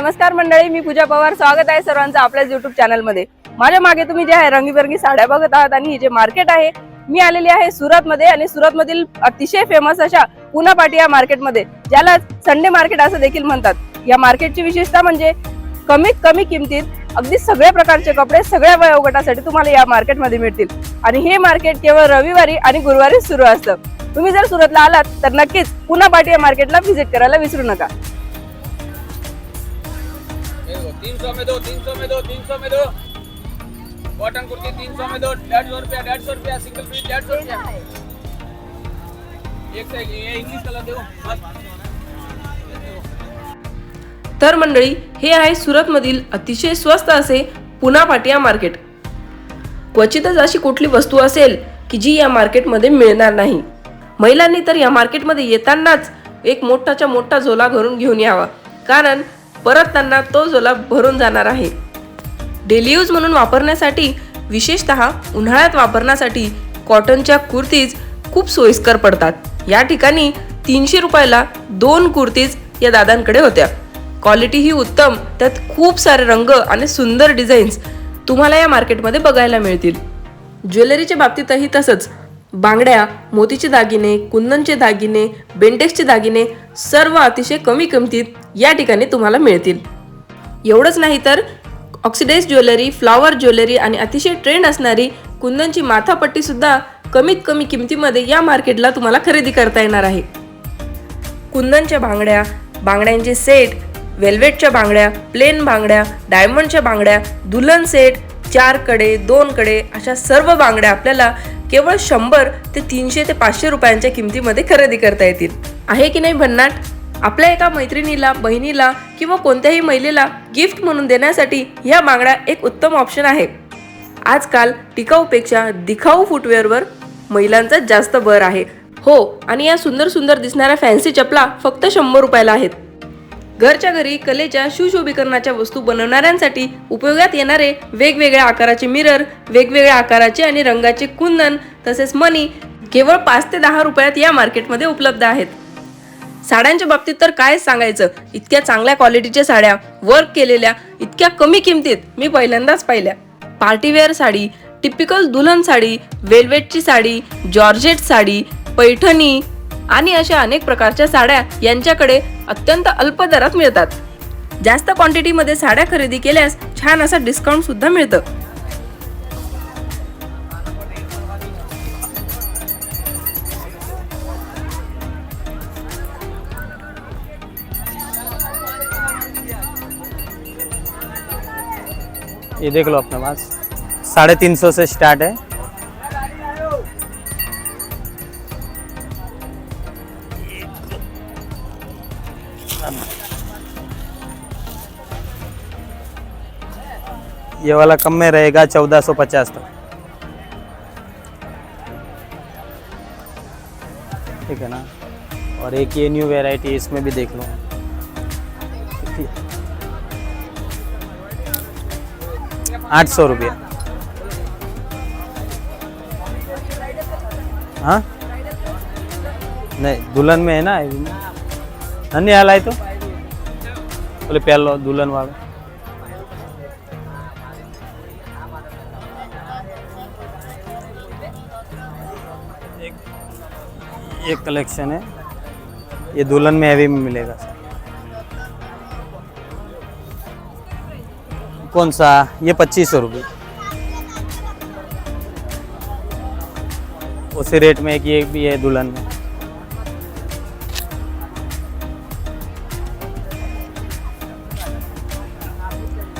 नमस्कार मंडळी मी पूजा पवार. स्वागत आहे सर्वांचं आपल्याच युट्यूब चॅनलमध्ये माझ्या मागे तुम्ही जे आहे रंगीबेरंगी साड्या बघत आहात आणि हे जे मार्केट आहे मी आलेली आहे सुरत मध्ये आणि सुरत मधील अतिशय फेमस अशा पुना पाटी या मार्केटमध्ये ज्याला संडे मार्केट असं देखील म्हणतात. या मार्केटची विशेषता म्हणजे कमीत कमी किमतीत अगदी सगळ्या प्रकारचे कपडे सगळ्या वयोगटासाठी तुम्हाला या मार्केटमध्ये मिळतील. आणि हे मार्केट केवळ रविवारी आणि गुरुवारी सुरू असतं. तुम्ही जर सुरतला आलात तर नक्कीच पुना पाटी या मार्केटला व्हिजिट करायला विसरू नका. तीन सौ में दो तीन सौ में दो तीन सौ में दो। कॉटन कुर्ती तीन सौ में दो डेढ़ सौ रुपया डेढ़ सौ रुपया सिंगल पीस डेढ़ सौ रुपया। एक से ये इंग्लिश कलर देखो मस्त। तर मंडळी हे आहे सुरतमधील अतिशय स्वस्त असे पुना पाटिया मार्केट. क्वचितच अशी कुठली वस्तू असेल की जी या मार्केटमध्ये मिळणार नाही. महिलांनी तर या मार्केटमध्ये येतानाच एक मोठाच्या मोठा झोला घरून घेऊन यावा. कारण परत त्यांना तो झोला भरून जाणार आहे. डेली यूज म्हणून वापरण्यासाठी विशेषतः उन्हाळ्यात वापरण्यासाठी कॉटनच्या कुर्तीज खूप सोयीस्कर पडतात. या ठिकाणी तीनशे रुपयाला दोन कुर्तीज या दादांकडे होत्या. क्वालिटी ही उत्तम त्यात खूप सारे रंग आणि सुंदर डिझाईन्स तुम्हाला या मार्केटमध्ये बघायला मिळतील. ज्वेलरीच्या बाबतीतही तसंच. बांगड्या मोतीचे दागिने कुंदनचे दागिने बेंटेक्सचे दागिने सर्व अतिशय कमी किमतीत या ठिकाणी तुम्हाला मिळतील. एवढंच नाही तर ऑक्सिडाइज ज्वेलरी फ्लॉवर ज्वेलरी आणि अतिशय ट्रेंड असणारी कुंदनची माथापट्टीसुद्धा कमीत कमी किमतीमध्ये या मार्केटला तुम्हाला खरेदी करता येणार आहे. कुंदनच्या बांगड्या बांगड्यांचे सेट वेल्वेटच्या बांगड्या प्लेन बांगड्या डायमंडच्या बांगड्या दुल्हन सेट चारकडे दोन कडे अशा सर्व बांगड्या आपल्याला केवळ शंभर ते तीनशे ते पाचशे रुपयांच्या किमतीमध्ये खरेदी करता येतील. आहे की नाही भन्नाट? आपल्या एका मैत्रिणीला बहिणीला किंवा कोणत्याही महिलेला गिफ्ट म्हणून देण्यासाठी ह्या बांगड्या एक उत्तम ऑप्शन आहे. आजकाल टिकाऊपेक्षा दिखाऊ फुटवेअरवर महिलांचा जास्त भर आहे. हो आणि या सुंदर सुंदर दिसणाऱ्या फॅन्सी चपला फक्त शंभर रुपयाला आहेत. घरच्या घरी कलेच्या सुशोभीकरणाच्या वस्तू बनवणाऱ्यांसाठी उपयोगात येणारे वेगवेगळ्या आकाराचे मिरर वेगवेगळ्या आकाराचे आणि रंगाचे कुंदन तसेच मनी केवळ पाच ते दहा रुपयात या मार्केटमध्ये उपलब्ध आहेत. साड्यांच्या बाबतीत तर काय सांगायचं? इतक्या चांगल्या क्वालिटीच्या साड्या वर्क केलेल्या इतक्या कमी किमतीत मी पहिल्यांदाच पाहिल्या. पार्टीवेअर साडी टिपिकल दुल्हन साडी वेल्वेटची साडी जॉर्जेट साडी पैठणी आणि अशा अनेक प्रकारच्या साड्या यांच्याकडे अत्यंत अल्प दरात मिळतात. जास्त क्वांटिटीमध्ये साड्या खरेदी केल्यास छान असा डिस्काउंट सुद्धा मिळतं. ये देख लो अपने पास साढ़े तीन सौ से स्टार्ट है। ये वाला कम में रहेगा चौदह सौ पचास तक। ठीक है ना? और एक ये न्यू वेराइटी इसमें भी देख लो। आठ सौ रुपये। हाँ? नहीं, दुल्हन में है ना नन्ही हाल है तो। बोले प्यालो दुल्हन वाला। एक कलेक्शन है। ये दुल्हन में हैवी में मिलेगा। सर कौन सा? ये पच्चीस सौ रुपये। उसी रेट में एक ये भी है दुल्हन में।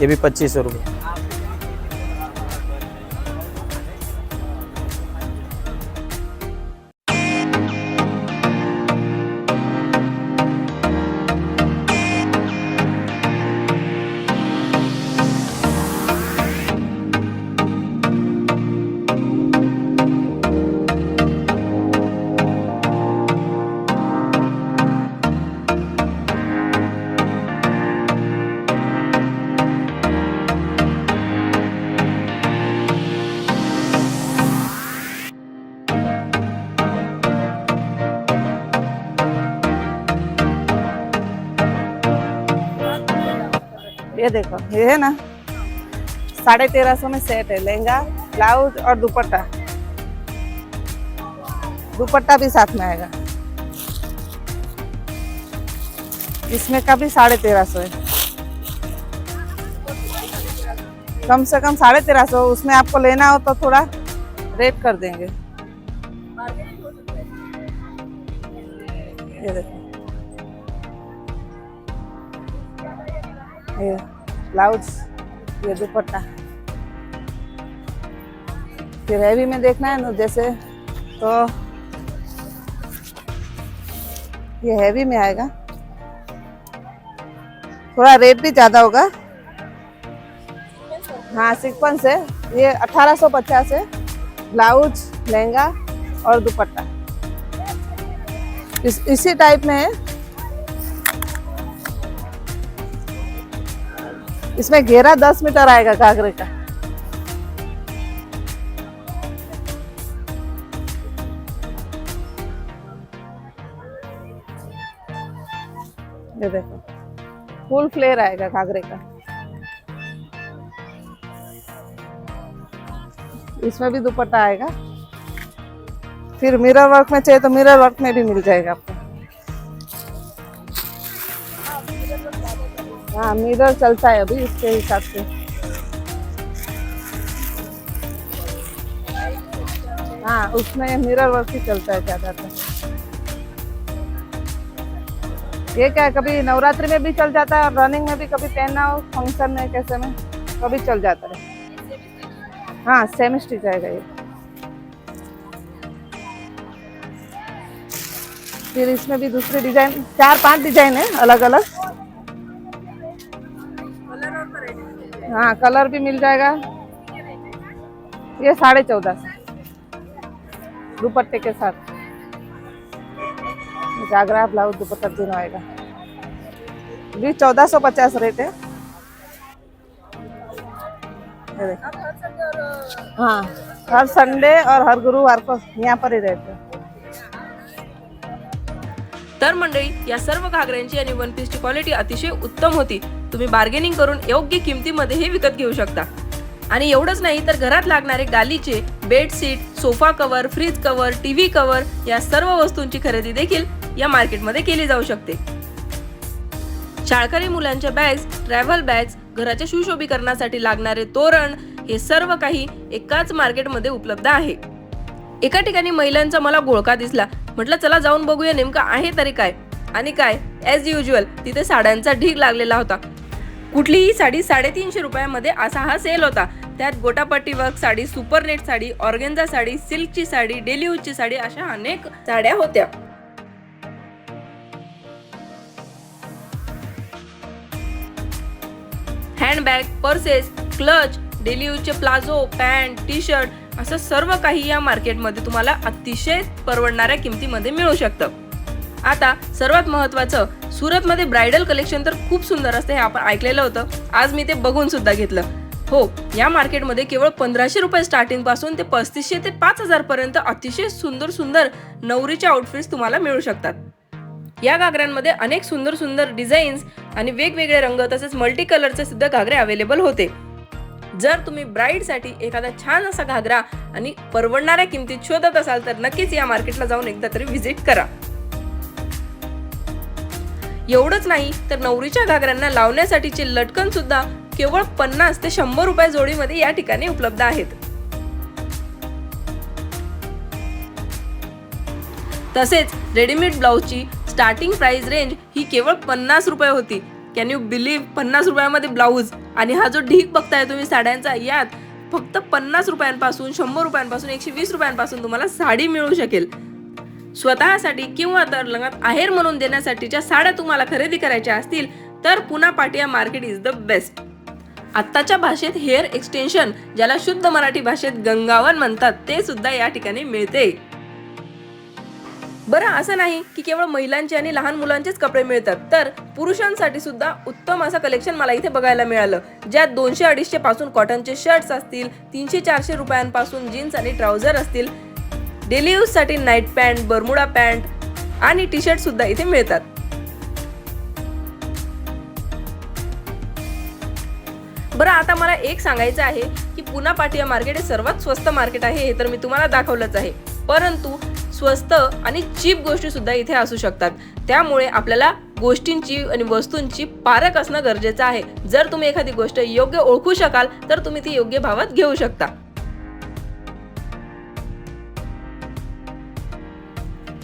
ये भी पच्चीस सौ रुपये। देखो, ये है ना? साढ़े तेरह सौ में सेट है, लहंगा, ब्लाउज और दुपट्टा। दुपट्टा भी साथ में आएगा। इसमें का भी साढ़े तेरह सौ है। कम से कम साढ़े तेरह सौ, उसमें आपको लेना हो तो थोड़ा रेट कर देंगे। ये देखो। ये। ब्लाउज ये दुपट्टा। फिर हैवी में देखना है ना, जैसे तो ये हैवी में आएगा। थोड़ा रेट भी ज़्यादा होगा। हाँ सिक्वेंस है। ये अठारह सौ पचास है। ब्लाउज लहंगा और दुपट्टा। इस, इसी टाइप में है। इसमें घेरा दस मीटर आएगा घाघरे का। ये देखो फुल फ्लेयर आएगा घाघरे का। इसमें भी दुपट्टा आएगा। फिर मिरर वर्क में चाहिए तो मिरर वर्क में भी मिल जाएगा आपको। हाँ मिरर चलता है अभी इसके हिसाब से। हाँ उसमें मिरर वर्क ही चलता है ज़्यादातर। ये क्या है, कभी नवरात्रि में भी चल जाता है रनिंग में भी कभी पहनना हो फ़ंक्शन में, कैसे में, कभी चल जाता है। हाँ सेम स्टिच आएगा ये। फिर इसमें भी दूसरे डिज़ाइन चार पाँच डिज़ाइन है अलग अलग हाँ कलर भी मिल जाएगा। ये साढ़े चौदह। सौ दुपट्टे के साथ। जागरा ब्लाउज दुपट्टा तीनों आएगा। भी चौदह सौ पचास रेट है। हाँ हर संडे और हर गुरुवार को यहाँ पर ही रहते हैं। तर मंडळी या सर्व घागऱ्यांची आणि वन पीसची क्वालिटी अतिशय उत्तम होती. तुम्ही बार्गेनिंग करून योग्य किमतीमध्ये हे विकत घेऊ शकता. आणि एवढंच नाही तर घरात लागणारे गालीचे bedsheet sofa cover fridge cover TV cover या सर्व वस्तूंची खरेदी देखील या मार्केटमध्ये केली जाऊ शकते. शाळकरी मुलांच्या बॅग्स ट्रॅव्हल बॅग्स घराच्या सुशोभीकरणासाठी लागणारे तोरण हे सर्व काही एकाच मार्केटमध्ये उपलब्ध आहे. एका ठिकाणी महिलांचा मला गोळका दिसला. म्हटलं चला जाऊन बघूया नेमकं आहे तरी काय. आणि काय? ॲज युजल तिथे साड्यांचा ढीग लागलेला होता. कुठलीही साडी साडेतीनशे रुपयामध्ये असा हा सेल होता. त्यात gota patti work sari supernet sari organza sari सिल्कची sari daily यूजची साडी अशा अनेक साड्या होत्या. हँडबॅग पर्सेस क्लच डेली यूजचे प्लाझो पॅन्ट टी शर्ट असं सर्व काही या मार्केटमध्ये तुम्हाला अतिशय परवडणाऱ्या किमतीमध्ये मिळू शकतं. आता सर्वात महत्त्वाचं सुरतमध्ये ब्रायडल कलेक्शन तर खूप सुंदर असतं हे आपण ऐकलेलं होतं. आज मी ते बघून सुद्धा घेतलं. हो या मार्केटमध्ये केवळ पंधराशे रुपये स्टार्टिंगपासून ते पस्तीसशे ते पाच हजार पर्यंत अतिशय सुंदर सुंदर नवरीचे आउटफिट्स तुम्हाला मिळू शकतात. या घागऱ्यांमध्ये अनेक सुंदर सुंदर डिझाईन्स आणि वेगवेगळे रंग तसेच मल्टी कलरचे सुद्धा घागरे अवेलेबल होते. जर तुम्ही ब्राईडसाठी एखादा छान असा घागरा आणि परवडणाऱ्या किमतीत शोधत असाल तर नक्कीच या मार्केटला जाऊन एकदा तरी व्हिजिट करा. एवढंच नाही तर नवरीच्या घागऱ्यांना लावण्यासाठीचे लटकन सुद्धा केवळ पन्नास ते शंभर रुपये जोडीमध्ये या ठिकाणी उपलब्ध आहेत. तसेच रेडीमेड ब्लाऊजची स्टार्टिंग प्राइस रेंज ही केवळ पन्नास रुपये होती. कॅन यू बिलीव्ह पन्नास रुपयामध्ये ब्लाऊज? आणि हा जो ढीक बघताय तुम्ही साड्यांचा यात फक्त पन्नास रुपयांपासून शंभर रुपयांपासून एकशे वीस रुपयांपासून तुम्हाला साडी मिळू शकेल. स्वतःसाठी किंवा तर लग्नात आहेर म्हणून देण्यासाठीच्या साड्या तुम्हाला खरेदी करायच्या असतील तर पुन्हा Patiya market is the best आत्ताच्या भाषेत हेअर एक्सटेन्शन ज्याला शुद्ध मराठी भाषेत गंगावन म्हणतात ते सुद्धा या ठिकाणी मिळते. बरं असं नाही की केवळ महिलांचे आणि लहान मुलांचेच कपडे मिळतात तर पुरुषांसाठी सुद्धा उत्तम असं कलेक्शन मला इथे बघायला मिळालं ज्यात दोनशे अडीचशे पासून कॉटनचे शर्ट्स असतील तीनशे चारशे रुपयांपासून जीन्स आणि ट्राउझर असतील डेली यूजसाठी नाईट पॅन्ट बरमुडा पॅन्ट आणि टी शर्ट सुद्धा इथे मिळतात. बरं आता मला एक सांगायचं आहे की पुना पाटिया मार्केट हे सर्वात स्वस्त मार्केट आहे हे तर मी तुम्हाला दाखवलंच आहे. परंतु स्वस्त आणि चीप गोष्टी सुद्धा इथे असू शकतात. त्यामुळे आपल्याला गोष्टींची आणि वस्तूंची पारख असणं गरजेचं आहे. जर तुम्ही एखादी गोष्ट योग्य ओळखू शकाल तर तुम्ही ती योग्य भावात घेऊ शकता.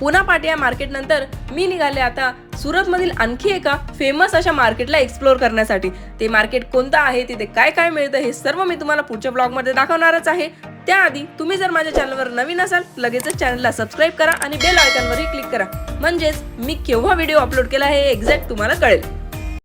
पुना पाटिया मार्केट नंतर मी निघाले आता सुरतमधील आणखी एका फेमस अशा मार्केटला एक्सप्लोर करण्यासाठी. ते मार्केट कोणतं आहे तिथे काय काय मिळतं हे सर्व मी तुम्हाला पुढच्या ब्लॉगमध्ये दाखवणारच आहे. त्याआधी तुम्ही जर माझ्या चॅनलवर नवीन असाल लगेचच चॅनलला सबस्क्राईब करा आणि बेल आयकॉनवरही क्लिक करा. म्हणजेच मी केव्हा व्हिडिओ अपलोड केला हे एक्झॅक्ट तुम्हाला कळेल.